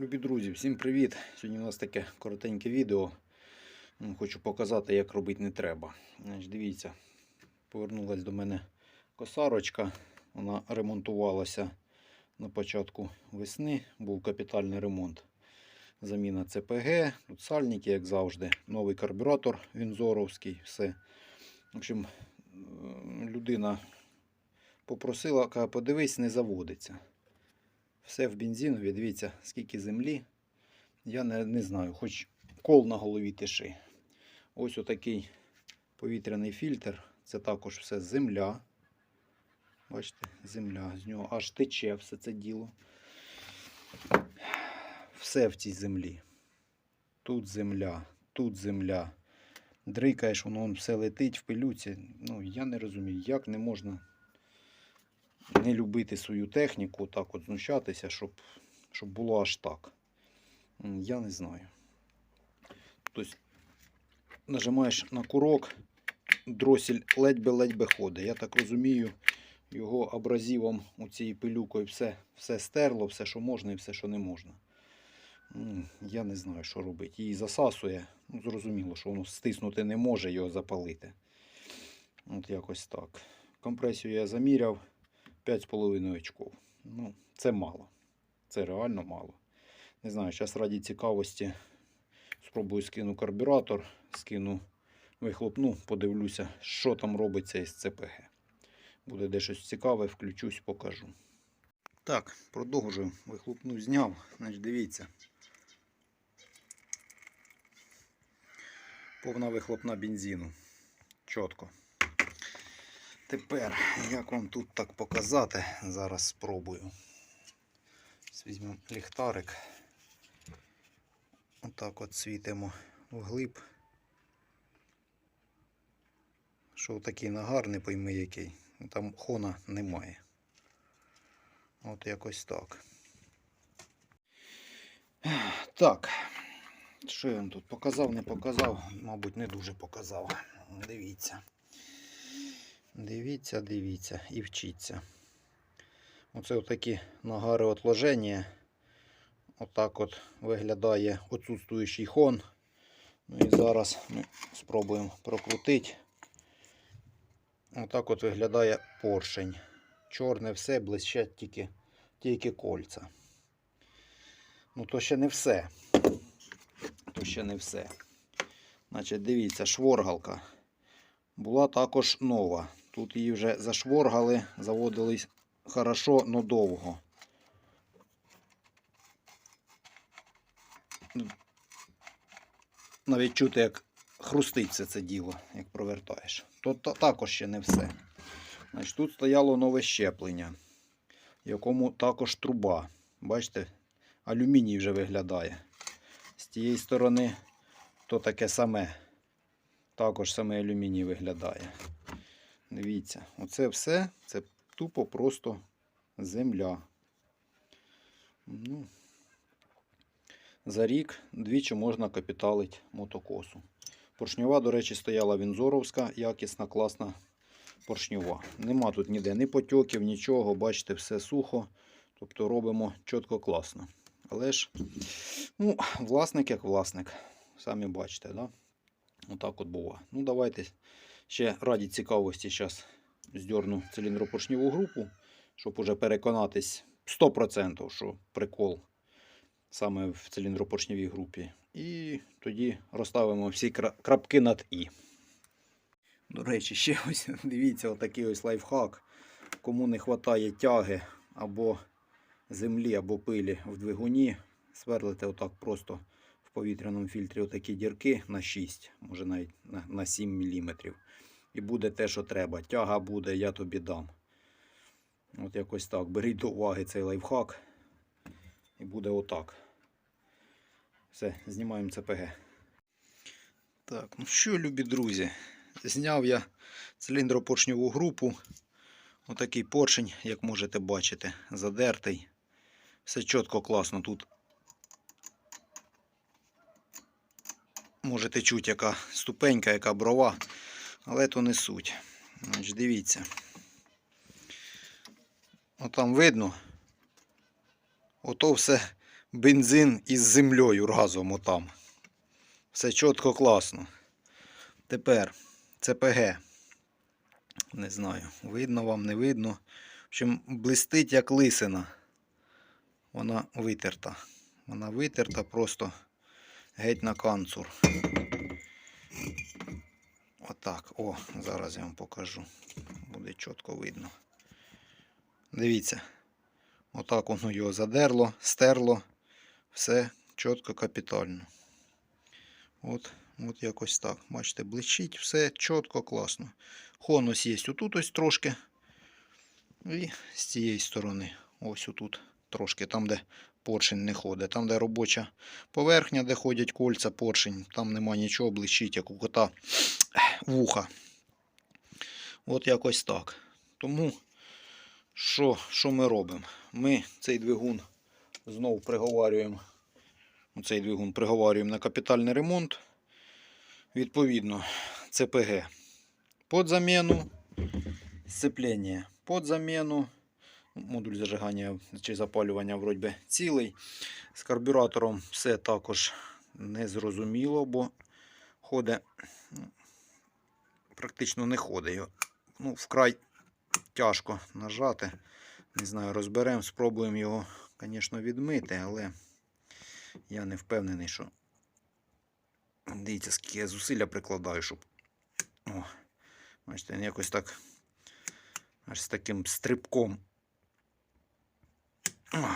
Любі друзі, всім привіт! Сьогодні у нас таке коротеньке відео. Хочу показати, як робити не треба. Значить, дивіться, повернулася до мене косарочка. Вона ремонтувалася на початку весни. Був капітальний ремонт. Заміна ЦПГ, тут сальники, як завжди. Новий карбюратор Вінзоровський. Все. В общем, е, людина попросила, каже, подивись, не заводиться. Все в бензинові, дивіться, скільки землі. Я не, не знаю, хоч кол на голові тиши. Ось отакий повітряний фільтр. Це також все земля. Бачите, земля, з нього аж тече все це діло. Все в цій землі. Тут земля, тут земля. Дрикаєш, воно все летить в пилюці. Ну, я не розумію, як не можна не любити свою техніку, так от знущатися, щоб, щоб було аж так. Я не знаю. Тобто, нажимаєш на курок, дросель ледь-би-ледь-би ходить. Я так розумію, його абразивом у цією пилюкою все, все стерло, все, що можна і все, що не можна. Я не знаю, що робити. Її засасує. Ну, зрозуміло, що воно стиснути не може його запалити. От якось так. Компресію я заміряв. 5,5 очков. Ну, це мало. Це реально мало. Не знаю, зараз раді цікавості спробую скину карбюратор, скину вихлопну, подивлюся, що там робиться із ЦПГ. Буде де щось цікаве, включусь, покажу. Так, продовжую. Вихлопну зняв. Значить, дивіться. Повна вихлопна бензину. Чітко. Тепер, як вам тут так показати, зараз спробую. Візьмемо ліхтарик. Отак от світимо вглиб. Що такий нагар, не пойми який. Там хона немає. От якось так. Так. Що я вам тут показав, не показав? Мабуть, не дуже показав. Дивіться. Дивіться, дивіться і вчіться. Оце отакі нагари отложення. Отак от виглядає отсутствуючий хон. Ну і зараз ми спробуємо прокрутити. Отак от виглядає поршень. Чорне все, блищать тільки, тільки кольця. Ну то ще не все. То ще не все. Значить, дивіться, шворгалка була також нова. Тут її вже зашворгали, заводились хорошо, но довго. Навіть чути, як хрустить це діло, як провертаєш. Тут та- також ще не все. Значить, тут стояло нове щеплення, в якому також труба. Бачите, алюміній вже виглядає. З тієї сторони то таке саме. Також саме алюміній виглядає. Дивіться, оце все це тупо просто земля. Ну, за рік двічі можна капіталити мотокосу. Поршньова, до речі, стояла Вінзоровська, якісна, класна поршньова. Нема тут ніде ні потьоків, нічого, бачите, все сухо. Тобто робимо чітко класно. Але ж, ну, власник як власник. Самі бачите, да? Отак от буває. Ну, давайте ще раді цікавості зараз здерну циліндропоршневу групу, щоб уже переконатись 100%, що прикол саме в циліндропоршневій групі. І тоді розставимо всі крапки над І. До речі, ще ось дивіться, отакий ось лайфхак. Кому не вистачає тяги або землі, або пилі в двигуні, сверлите отак просто повітряному фільтрі отакі дірки на 6, може навіть на, на 7 мм. І буде те, що треба. Тяга буде, я тобі дам. От якось так. Беріть до уваги цей лайфхак. І буде отак. Все, знімаємо ЦПГ. Так, ну що, любі друзі, зняв я циліндропоршньову групу. Отакий поршень, як можете бачити, задертий. Все чітко, класно. Тут можете чути, яка ступенька, яка брова, але то не суть. Значить, дивіться. Отам видно. Ото все бензин із землею разом отам. Все чітко класно. Тепер ЦПГ. Не знаю, видно вам, не видно. В общем, блистить як лисина. Вона витерта. Вона витерта просто геть на канцур. Отак. О, зараз я вам покажу. Буде чітко видно. Дивіться. Отак воно його задерло, стерло. Все чітко капітально. От, от якось так. Бачите, блищить, все чітко, класно. Хонус є отут ось трошки. І з цієї сторони. Ось отут трошки, там, де поршень не ходить. Там, де робоча поверхня, де ходять кольця, поршень, там нема нічого, блищить, як у кота вуха. От якось так. Тому, що, що ми робимо? Ми цей двигун знову приговарюємо. Цей двигун приговарюємо на капітальний ремонт. Відповідно, ЦПГ під заміну, сцеплення під заміну. Модуль зажигання чи запалювання вроді цілий. З карбюратором все також незрозуміло, бо ходить, ну, практично не ходить. його. Ну, вкрай тяжко нажати. Не знаю, розберемо, спробуємо його, звісно, відмити, але я не впевнений, що. Дивіться, скільки я зусилля прикладаю, щоб. О, бачите, якось так. Аж з таким стрибком. О,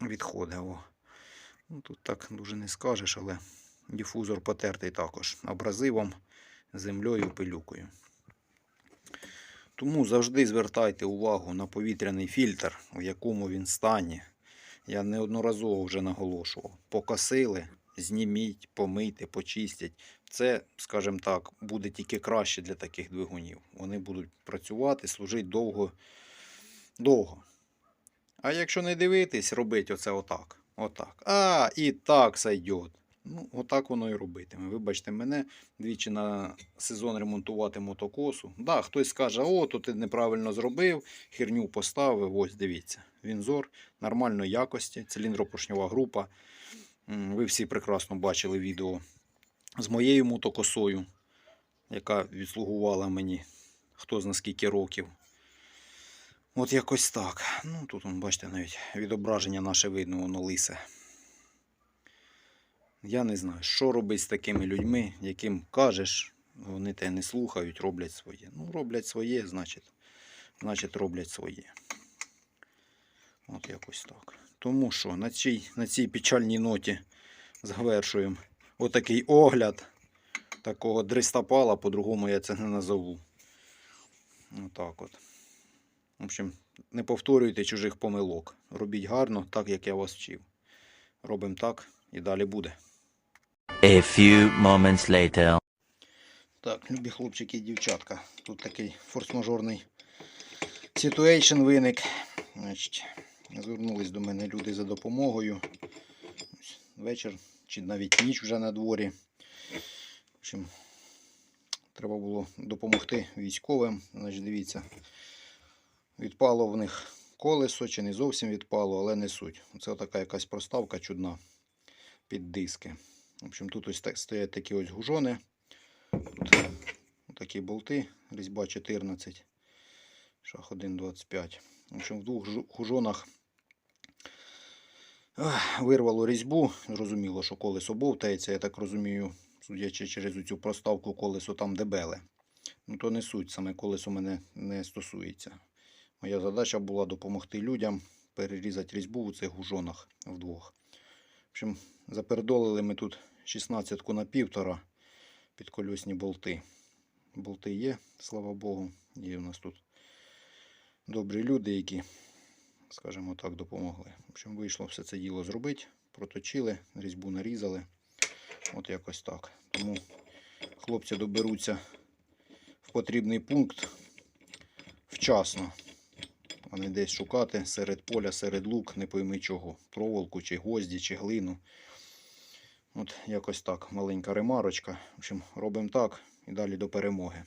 відходить. О. Ну, тут так дуже не скажеш, але дифузор потертий також абразивом, землею, пилюкою. Тому завжди звертайте увагу на повітряний фільтр, у якому він стані. Я неодноразово вже наголошував. Покосили, зніміть, помийте, почистять. Це, скажімо так, буде тільки краще для таких двигунів. Вони будуть працювати, служити довго. довго. А якщо не дивитись, робить оце отак. Отак. А, і так сойдет. Ну, отак воно і робитиме. Вибачте мене, двічі на сезон ремонтувати мотокосу. Да, хтось скаже, о, то ти неправильно зробив, херню поставив. Ось дивіться. Вінзор нормальної якості, циліндропоршньова група. Ви всі прекрасно бачили відео з моєю мотокосою, яка відслугувала мені хто зна скільки років. От якось так. Ну, тут, бачите, навіть відображення наше видно, воно лисе. Я не знаю, що робить з такими людьми, яким кажеш, вони тебе не слухають, роблять своє. Ну, роблять своє, значить, значить роблять своє. От якось так. Тому що на цій, на цій печальній ноті завершуємо отакий огляд такого дристопала, по-другому я це не назову. Отак от. В общем, не повторюйте чужих помилок. Робіть гарно, так як я вас вчив. Робимо так і далі буде. A few moments later. Так, любі хлопчики і дівчатка. Тут такий форс-мажорний ситуейшн виник. Значить, звернулись до мене люди за допомогою. Ось Вечір чи навіть ніч вже на дворі. В общем, треба було допомогти військовим. Значить, дивіться, відпало в них колесо, чи не зовсім відпало, але не суть. Це така якась проставка чудна під диски. В общем, тут ось так стоять такі ось гужони. Тут такі болти, різьба 14, шах 1,25. В общем, в двох гужонах вирвало різьбу. Зрозуміло, що колесо бовтається, я так розумію, судячи через цю проставку, колесо там дебеле. Ну, то не суть, саме колесо мене не стосується. Моя задача була допомогти людям перерізати різьбу у цих гужонах вдвох. В общем, запердолили ми тут 16 на півтора підколісні болти. Болти є, слава Богу. Є у нас тут добрі люди, які, скажімо так, допомогли. В общем, вийшло все це діло зробити. Проточили, різьбу нарізали. От якось так. Тому хлопці доберуться в потрібний пункт вчасно. А не десь шукати серед поля, серед лук, не пойми чого. Проволоку, чи гвозді, чи глину. От якось так, маленька ремарочка. В общем, робимо так і далі до перемоги.